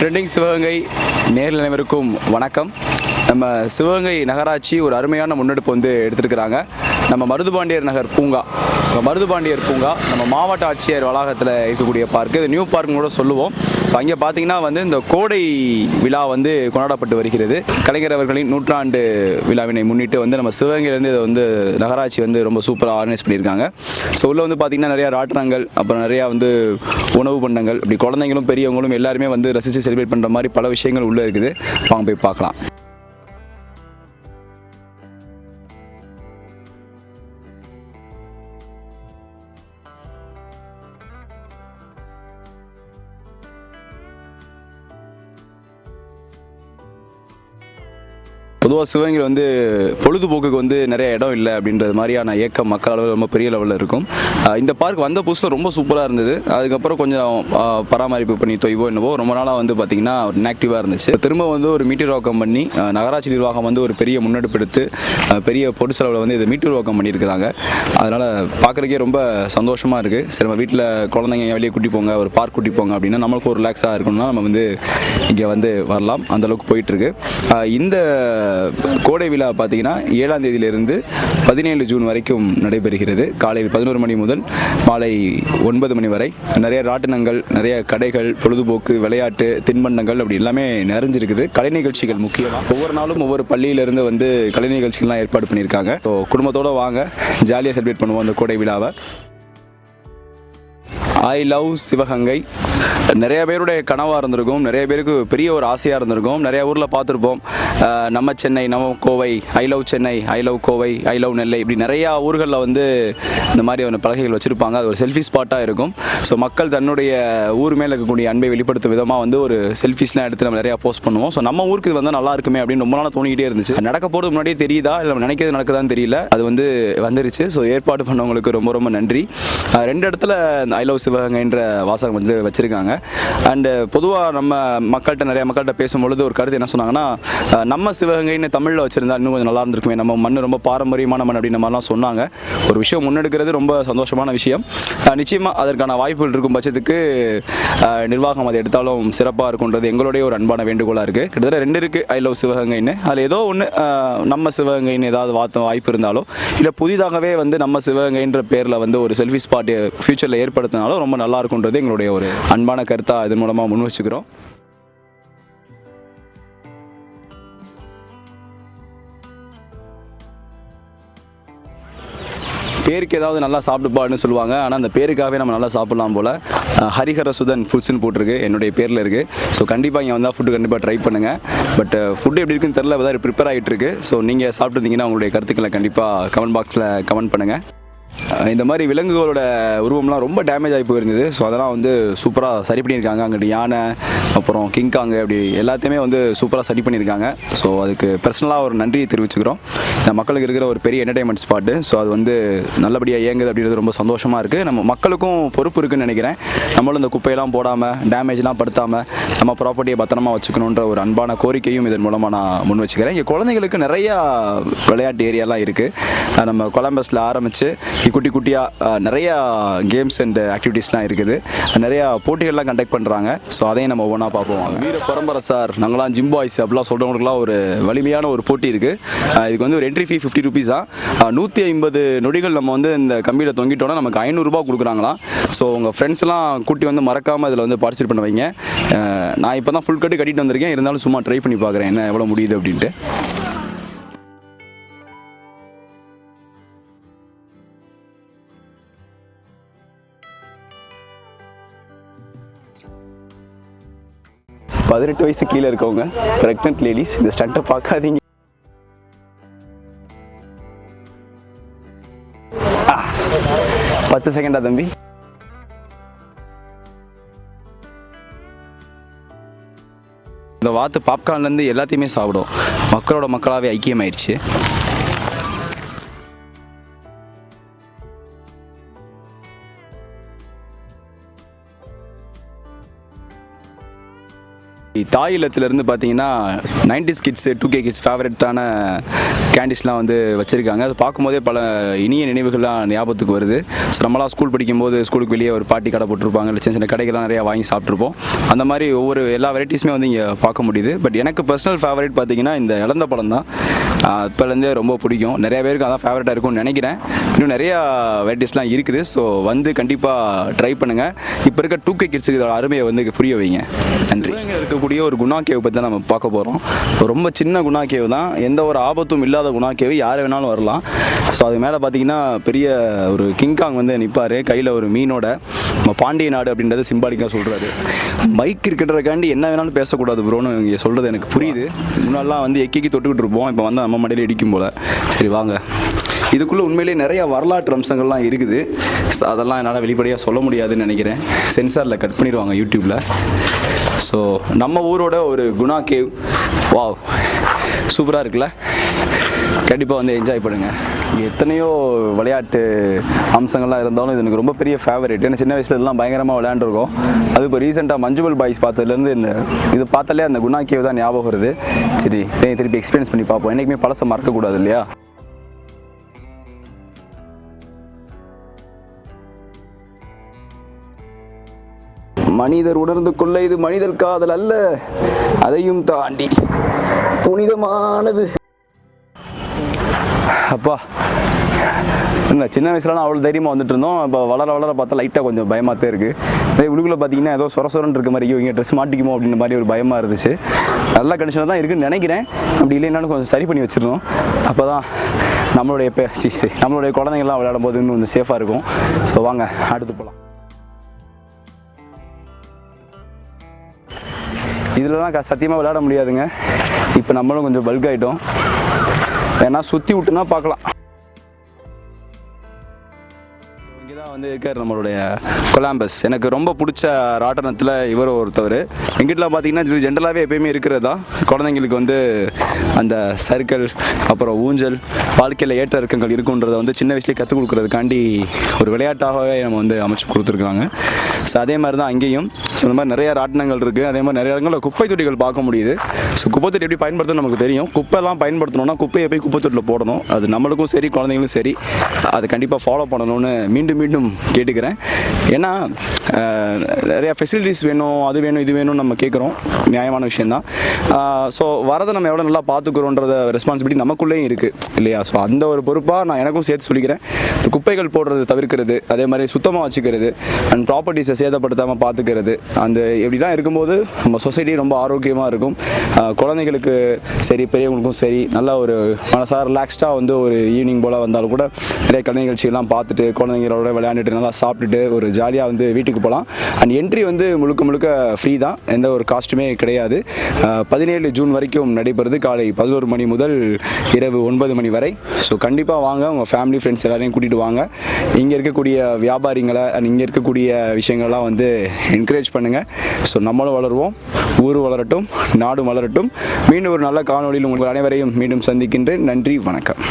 Trending Sivaganga நேரில் அனைவருக்கும் வணக்கம். நம்ம சிவகங்கை நகராட்சி ஒரு அருமையான முன்னெடுப்பு வந்து எடுத்திருக்கிறாங்க. நம்ம மருதுபாண்டியர் நகர் பூங்கா. மருதுபாண்டியர் பூங்கா. நம்ம மாவட்ட ஆட்சியர் வளாகத்தில் இருக்கக்கூடிய பார்க்கு. இது நியூ பார்க் கூட சொல்லுவோம். ஸோ அங்கே பார்த்தீங்கன்னா வந்து இந்த கோடை விழா வந்து கொண்டாடப்பட்டு வருகிறது. கலைஞர் அவர்களின் நூற்றாண்டு விழாவினை முன்னிட்டு வந்து நம்ம சிவகங்கையிலேருந்து இதை வந்து நகராட்சி வந்து ரொம்ப சூப்பராக ஆர்கனைஸ் பண்ணியிருக்காங்க. ஸோ உள்ளே வந்து பார்த்திங்கன்னா நிறையா ராட்டினங்கள் அப்புறம் நிறையா வந்து உணவு பண்டங்கள் இப்படி குழந்தைங்களும் பெரியவங்களும் எல்லாருமே வந்து ரசித்து செலிப்ரேட் பண்ணுற மாதிரி பல விஷயங்கள் உள்ளே இருக்குது. வாங்க போய் பார்க்கலாம். பொதுவாக சிவகங்கையில் வந்து பொழுதுபோக்குக்கு வந்து நிறைய இடம் இல்லை அப்படின்றது மாதிரியான ஏக்கம் மக்கள் அளவில் ரொம்ப பெரிய லெவலில் இருக்கும். இந்த பார்க் வந்த புதுசில் ரொம்ப சூப்பராக இருந்தது. அதுக்கப்புறம் கொஞ்சம் பராமரிப்பு பண்ணி தொய்வோ என்னவோ ரொம்ப நாளாக வந்து பார்த்திங்கன்னா ஒரு இன்ஆக்டிவாக இருந்துச்சு. திரும்ப வந்து ஒரு மீட்டூர்வாக்கம் பண்ணி நகராட்சி நிர்வாகம் வந்து ஒரு பெரிய முன்னெடுப்பு எடுத்து பெரிய பொது செலவில் வந்து இதை மீட்டூர்வாக்கம் பண்ணியிருக்கிறாங்க. அதனால் பார்க்குறக்கே ரொம்ப சந்தோஷமாக இருக்குது சரி நம்ம வீட்டில் குழந்தைங்க வெளியே கூட்டி போங்க ஒரு பார்க் கூட்டி போங்க அப்படின்னா நம்மளுக்கு ஒரு ரிலாக்ஸாக இருக்கணும்னா நம்ம வந்து இங்கே வந்து வரலாம். அந்தளவுக்கு போயிட்டுருக்கு இந்த கோடை விழா பார்த்தீங்கன்னா ஏழாம் தேதியிலிருந்து பதினேழு ஜூன் வரைக்கும் நடைபெறுகிறது. காலையில் பதினோரு மணி முதல் மாலை ஒன்பது மணி வரை. நிறைய ராட்டினங்கள் நிறைய கடைகள் பொழுதுபோக்கு விளையாட்டு தின்பண்டங்கள் அப்படி எல்லாமே நிறைஞ்சிருக்குது. கலை நிகழ்ச்சிகள் முக்கியமாக ஒவ்வொரு நாளும் ஒவ்வொரு பள்ளியிலேருந்து வந்து கலை நிகழ்ச்சிகள்லாம் ஏற்பாடு பண்ணியிருக்காங்க. ஸோ குடும்பத்தோடு வாங்க ஜாலியாக செலிப்ரேட் பண்ணுவோம் அந்த கோடை விழாவை. I love Sivaganga. நிறைய பேருடைய கனவாக இருந்திருக்கும். நிறைய பேருக்கு பெரிய ஒரு ஆசையாக இருந்திருக்கும். நிறைய ஊரில் பார்த்துருப்போம். நம்ம சென்னை நம்ம Kovai I love Chennai I love Kovai I love Nellai இப்படி நிறையா ஊர்களில் வந்து இந்த மாதிரி ஒரு பலகைகள் வச்சுருப்பாங்க. அது ஒரு செல்ஃபி ஸ்பாட்டாக இருக்கும். ஸோ மக்கள் தன்னுடைய ஊர் மேலே இருக்கக்கூடிய அன்பை வெளிப்படுத்தும் விதமாக வந்து ஒரு செல்ஃபிஸ்லாம் எடுத்து நம்ம நிறையா போஸ்ட் பண்ணுவோம். ஸோ நம்ம ஊருக்கு இது வந்து நல்லா இருக்குமே அப்படின்னு ரொம்ப நாளாக தோணிக்கிட்டே இருந்துச்சு. நடக்க போகிறது முன்னாடியே தெரியுதா? இல்லை நம்ம நினைக்கிறது நடக்குதான்னு தெரியல. அது வந்து வந்துருச்சு. ஸோ ஏற்பாடு பண்ணவங்களுக்கு ரொம்ப ரொம்ப நன்றி. ரெண்டு இடத்துல இந்த ஐ லவ் சிவகங்கைன்ற வாசகம் வந்து வச்சுருக்காங்க. அண்டு uh, பொதுவாக நம்ம மக்கள்கிட்ட நிறைய மக்கள்கிட்ட பேசும்பொழுது ஒரு கருத்து என்ன சொன்னாங்கன்னா uh, நம்ம சிவகங்கைன்னு தமிழில் வச்சுருந்தா இன்னும் கொஞ்சம் நல்லா இருந்திருக்குமே. நம்ம மண் ரொம்ப பாரம்பரியமான மண் அப்படின்ற மாதிரிலாம் சொன்னாங்க. ஒரு விஷயம் முன்னெடுக்கிறது ரொம்ப சந்தோஷமான விஷயம். Uh, நிச்சயமாக அதற்கான வாய்ப்புகள் இருக்கும் பட்சத்துக்கு நிர்வாகம் அதை எடுத்தாலும் சிறப்பாக இருக்குன்றது எங்களுடைய ஒரு அன்பான வேண்டுகோளாக இருக்குது கிட்டத்தட்ட ரெண்டு இருக்குது ஐ லவ் சிவகங்கைன்னு. அதில் ஏதோ ஒன்று நம்ம சிவகங்கைன்னு ஏதாவது வார்த்தை வாய்ப்பு இருந்தாலோ இல்லை புதிதாகவே வந்து நம்ம சிவகங்கைன்ற பேரில் வந்து ஒரு செல்ஃபி ஸ்பாட் ஃபியூச்சரில் ஏற்படுத்தினாலும் ரொம்ப நல்லா இருக்குன்றது எங்களுடைய ஒரு அன்பான கருத்தாக இதன் மூலமாக முன் வச்சுக்கிறோம். பேருக்கு ஏதாவது நல்லா சாப்பிட்டுப்பான்னு சொல்லுவாங்க. ஆனால் அந்த பேருக்காகவே நம்ம நல்லா சாப்பிட்லாம் போல். ஹரிஹர சுதன் ஃபுட்ஸ்னு போட்டிருக்கு. என்னுடைய பேரில் இருக்குது ஸோ கண்டிப்பாக இங்கே வந்தால் ஃபுட்டு கண்டிப்பாக ட்ரை பண்ணுங்கள் பட் ஃபுட்டு எப்படி இருக்குன்னு தெரில ஏதாவது ப்ரிப்பேர் ஆகிட்டு இருக்கு. ஸோ நீங்கள் சாப்பிட்டுருந்தீங்கன்னா உங்களுடைய கருத்துக்களை கண்டிப்பாக கமெண்ட் பாக்ஸில் கமெண்ட் பண்ணுங்கள் இந்த மாதிரி விலங்குகளோட உருவம்லாம் ரொம்ப டேமேஜ் ஆகி போயிருந்தது. ஸோ அதெல்லாம் வந்து சூப்பராக சரி பண்ணியிருக்காங்க. அங்கிட்டு யானை அப்புறம் கிங்காங்கு அப்படி எல்லாத்தையுமே வந்து சூப்பராக சரி பண்ணியிருக்காங்க. ஸோ அதுக்கு பர்சனலாக ஒரு நன்றியை தெரிவிச்சுக்கிறோம். இந்த மக்களுக்கு இருக்கிற ஒரு பெரிய என்டர்டைன்மெண்ட் ஸ்பாட்டு ஸோ அது வந்து நல்லபடியாக இயங்குது அப்படின்றது ரொம்ப சந்தோஷமாக இருக்குது நம்ம மக்களுக்கும் பொறுப்பு இருக்குன்னு நினைக்கிறேன். நம்மளும் இந்த குப்பையெல்லாம் போடாமல் டேமேஜ்லாம் படுத்தாமல் நம்ம ப்ராப்பர்ட்டியை பத்திரமா வச்சுக்கணுன்ற ஒரு அன்பான கோரிக்கையும் இதன் மூலமாக நான் முன் வச்சுக்கிறேன். இங்கே குழந்தைங்களுக்கு நிறையா விளையாட்டு ஏரியாலாம் இருக்குது நம்ம கொலம்பஸில் ஆரம்பித்து குட்டி குட்டியாக நிறையா கேம்ஸ் அண்ட் ஆக்டிவிட்டீஸ்லாம் இருக்குது. நிறையா போட்டிகள்லாம் கண்டக்ட் பண்ணுறாங்க ஸோ அதையும் நம்ம ஒவ்வொன்றா பார்ப்போம் வீர பரம்பரை சார் நாங்களாம் ஜிம் பாய்ஸ் அப்படிலாம் சொல்கிறவங்களுக்குலாம் ஒரு வலிமையான ஒரு போட்டி இருக்குது இதுக்கு வந்து ஒரு என்ட்ரி ஃபீ ஃபிஃப்டி ருபீஸ் தான் நூற்றி ஐம்பது நொடிகள் நம்ம வந்து இந்த கம்பியில் தொங்கிட்டோன்னா நமக்கு ஐநூறுரூபா கொடுக்குறாங்களாம். ஸோ உங்கள் ஃப்ரெண்ட்ஸ்லாம் கூட்டி வந்து மறக்காமல் இதில் வந்து பார்ட்டிசிபேட் பண்ண வைங்க. நான் இப்போ தான் ஃபுல் கட்டு கட்டிட்டு வந்திருக்கேன். இருந்தாலும் சும்மா ட்ரை பண்ணி பார்க்குறேன். என்ன எவ்வளோ முடியுது அப்படின்ட்டு. பதினெட்டு வயசு கீழே இருக்கவங்க ப்ரெக்னென்ட் லேடிஸ் இந்த ஸ்டண்ட்டை பார்க்காதீங்க. பத்து செகண்டா தம்பி. இந்த வாத்து பாப்கார்ன்லேருந்து எல்லாத்தையுமே சாப்பிடும். மக்களோட மக்களாகவே ஐக்கியமாயிருச்சு. தாய் இல்லத்திலேருந்து பார்த்தீங்கன்னா nineties kids two K kids ஃபேவரட்டான கேண்டிஸ்லாம் வந்து வச்சுருக்காங்க. அது பார்க்கும்போதே பல இனிய நினைவுகள்லாம் ஞாபகத்துக்கு வருது. ஸோ நம்மளாம் ஸ்கூல் படிக்கும்போது ஸ்கூலுக்கு வெளியே ஒரு பாட்டி கடை போட்டிருப்பாங்க. இல்லை சின்ன சின்ன கடைகள்லாம் நிறையா வாங்கி சாப்பிட்ருப்போம் அந்த மாதிரி ஒவ்வொரு எல்லா வெரைட்டிஸுமே வந்து இங்கே பார்க்க முடியுது. பட் எனக்கு பர்சனல் ஃபேவரட் பார்த்தீங்கன்னா இந்த இழந்த பழம் தான் இப்போலேருந்தே ரொம்ப பிடிக்கும். நிறைய பேருக்கு அதான் ஃபேவரட்டாக இருக்கும்னு நினைக்கிறேன். இன்னும் நிறையா வெரைட்டிஸ்லாம் இருக்குது. ஸோ வந்து கண்டிப்பாக ட்ரை பண்ணுங்கள் இப்போ இருக்க டூ கே கிட்ஸுக்கு இதோட அருமையை வந்து புரிய வைங்க. நன்றி. இருக்கக்கூடிய ஒரு குணா கேவ் பற்றி தான் நம்ம பார்க்க போகிறோம் ரொம்ப சின்ன குணா கேவ் தான். எந்த ஒரு ஆபத்தும் இல்லாத குணா கேவ் யார் வேணாலும் வரலாம். ஸோ அது மேலே பார்த்தீங்கன்னா பெரிய ஒரு கிங்காங் வந்து நிற்பார் கையில் ஒரு மீனோட. நம்ம பாண்டிய நாடு அப்படின்றத சிம்பாலிக்காக சொல்கிறாரு பைக் இருக்கிறதுக்காண்டி என்ன வேணாலும் பேசக்கூடாது ப்ரோன்னு இங்கே சொல்கிறது எனக்கு புரியுது. முன்னாடிலாம் வந்து எக்கிக்கு தொட்டுக்கிட்டு இருப்போம். இப்போ வந்து நம்ம மண்டையில் இடிக்கும் போல். சரி வாங்க. இதுக்குள்ளே உண்மையிலேயே நிறைய வரலாற்று அம்சங்கள்லாம் இருக்குது. ஸோ அதெல்லாம் என்னால் வெளிப்படையாக சொல்ல முடியாதுன்னு நினைக்கிறேன். சென்சாரில் கட் பண்ணிடுவாங்க யூடியூப்பில் ஸோ நம்ம ஊரோட ஒரு குணா கேவ் வாவ் சூப்பராக இருக்குல்ல? கண்டிப்பாக வந்து என்ஜாய் பண்ணுங்கள் எத்தனையோ விளையாட்டு அம்சங்கள்லாம் இருந்தாலும் இது எனக்கு ரொம்ப பெரிய ஃபேவரட் ஏன்னா சின்ன வயசுல இதெல்லாம் பயங்கரமாக விளையாண்டுருக்கோம். அது இப்போ ரீசெண்டாக மஞ்சுவல் பாய்ஸ் பார்த்ததுலேருந்து இந்த இது பார்த்தாலே அந்த குணா தான் ஞாபகம் வருது. சரி திருப்பி எக்ஸ்பீரியன்ஸ் பண்ணி பார்ப்போம். என்றைக்குமே பழசை மறக்கக்கூடாது இல்லையா? மனிதர் உணர்ந்து கொள்ள இது மனிதர் காதல் அல்ல. அதையும் தாண்டி புனிதமானது. அப்பா. இல்லை சின்ன வயசுலலாம் அவ்வளோ தைரியமாக வந்துட்டு இருந்தோம் இப்போ வளர வளர பார்த்தா லைட்டாக கொஞ்சம் பயமாக தான் இருக்குது அதே உள்ளுக்குள்ள பார்த்தீங்கன்னா ஏதோ சொர சொரன்னு இருக்க மாதிரி இங்கே ட்ரெஸ் மாட்டிக்குமோ அப்படின்ற மாதிரி ஒரு பயமாக இருந்துச்சு. நல்ல கண்டிஷனாக தான் இருக்குன்னு நினைக்கிறேன். அப்படி இல்லைன்னாலும் கொஞ்சம் சரி பண்ணி வச்சிருந்தோம். அப்போ தான் நம்மளுடைய பே சி சி நம்மளுடைய குழந்தைங்கள்லாம் விளையாடும் போது இன்னும் கொஞ்சம் சேஃபாக இருக்கும். ஸோ வாங்க அடுத்து போகலாம் இதுலலாம் க- சத்தியமாக விளையாட முடியாதுங்க. இப்போ நம்மளும் கொஞ்சம் பல்க் ஆகிட்டோம் வேணால் சுற்றி விட்டுனா பார்க்கலாம். இங்கே தான் வந்து இருக்கார் நம்மளுடைய கொலாம்பஸ். எனக்கு ரொம்ப பிடிச்ச ராட்டனத்தில் இவர் ஒருத்தவர். எங்கிட்டலாம் பார்த்தீங்கன்னா இது ஜென்ரலாகவே எப்பயுமே இருக்கிறது? தான் குழந்தைங்களுக்கு வந்து அந்த சர்க்கிள் அப்புறம் ஊஞ்சல் வாழ்க்கையில் ஏற்ற இறக்கங்கள் இருக்குன்றதை வந்து சின்ன வயசுலேயே கற்றுக் கொடுக்குறதுக்காண்டி ஒரு விளையாட்டாகவே நம்ம வந்து அமைச்சு கொடுத்துருக்காங்க ஸோ அதே மாதிரி தான் அங்கேயும். ஸோ இந்த மாதிரி நிறைய ராட்டினங்கள் இருக்குது அதே மாதிரி நிறைய இடங்களில் குப்பை தொட்டிகள் பார்க்க முடியுது. ஸோ குப்பை தொட்டி எப்படி பயன்படுத்தணும் நமக்கு தெரியும். குப்பைலாம் பயன்படுத்தணும்னா குப்பையை போய் குப்பை தொட்டியில் போடணும். அது நம்மளுக்கும் சரி குழந்தைங்களும் சரி. அதை கண்டிப்பாக ஃபாலோ பண்ணணும்னு மீண்டும் மீண்டும் கேட்டுக்கிறேன். ஏன்னா நிறையா ஃபெசிலிட்டிஸ் வேணும் அது வேணும் இது வேணும் நம்ம கேட்குறோம். நியாயமான விஷயந்தான் ஸோ வரதை நம்ம எவ்வளோ நல்லா பார்த்துக்குறோன்றத ரெஸ்பான்சிபிலிட்டி நமக்குள்ளேயும் இருக்குது இல்லையா? ஸோ அந்த ஒரு பொறுப்பாக நான் எனக்கும் சேர்த்து சொல்லிக்கிறேன். இந்த குப்பைகள் போடுறது தவிர்க்கிறது அதே மாதிரி சுத்தமாக வச்சுக்கிறது அண்ட் ப்ராப்பர்ட்டிஸை சேதப்படுத்தாமல் பார்த்துக்கிறது அந்த இப்படிலாம் இருக்கும்போது நம்ம சொசைட்டி ரொம்ப ஆரோக்கியமாக இருக்கும். குழந்தைங்களுக்கு குழந்தைகளுக்கு சரி பெரியவங்களுக்கும் சரி நல்லா ஒரு மனசாக ரிலாக்ஸ்டாக வந்து ஒரு ஈவினிங் போல் வந்தாலும் கூட நிறைய கலை நிகழ்ச்சிகள்லாம் பார்த்துட்டு குழந்தைங்களோட விளையாண்டுட்டு நல்லா சாப்பிட்டுட்டு ஒரு ஜாலியாக வந்து வீட்டுக்கு போகலாம். அண்ட் என்ட்ரி வந்து முழுக்க முழுக்க ஃப்ரீ தான். எந்த ஒரு காஸ்ட்டுமே கிடையாது. பதினேழு ஜூன் வரைக்கும் நடைபெறுது. காலை பதினோரு மணி முதல் இரவு ஒன்பது மணி வரை. ஸோ கண்டிப்பாக வாங்க. உங்கள் ஃபேமிலி ஃப்ரெண்ட்ஸ் எல்லாரையும் கூட்டிகிட்டு வாங்க. இங்கே இருக்கக்கூடிய வியாபாரிங்களை அண்ட் இங்கே இருக்கக்கூடிய விஷயங்கள்லாம் வந்து என்கரேஜ் பண்ணுங்கள் ஸோ நம்மளும் வளருவோம். ஊர் வளரட்டும். நாடும் வளரட்டும். மீண்டும் ஒரு நல்ல காணொளியில் உங்கள் அனைவரையும் மீண்டும் சந்திக்கின்றேன். நன்றி வணக்கம்.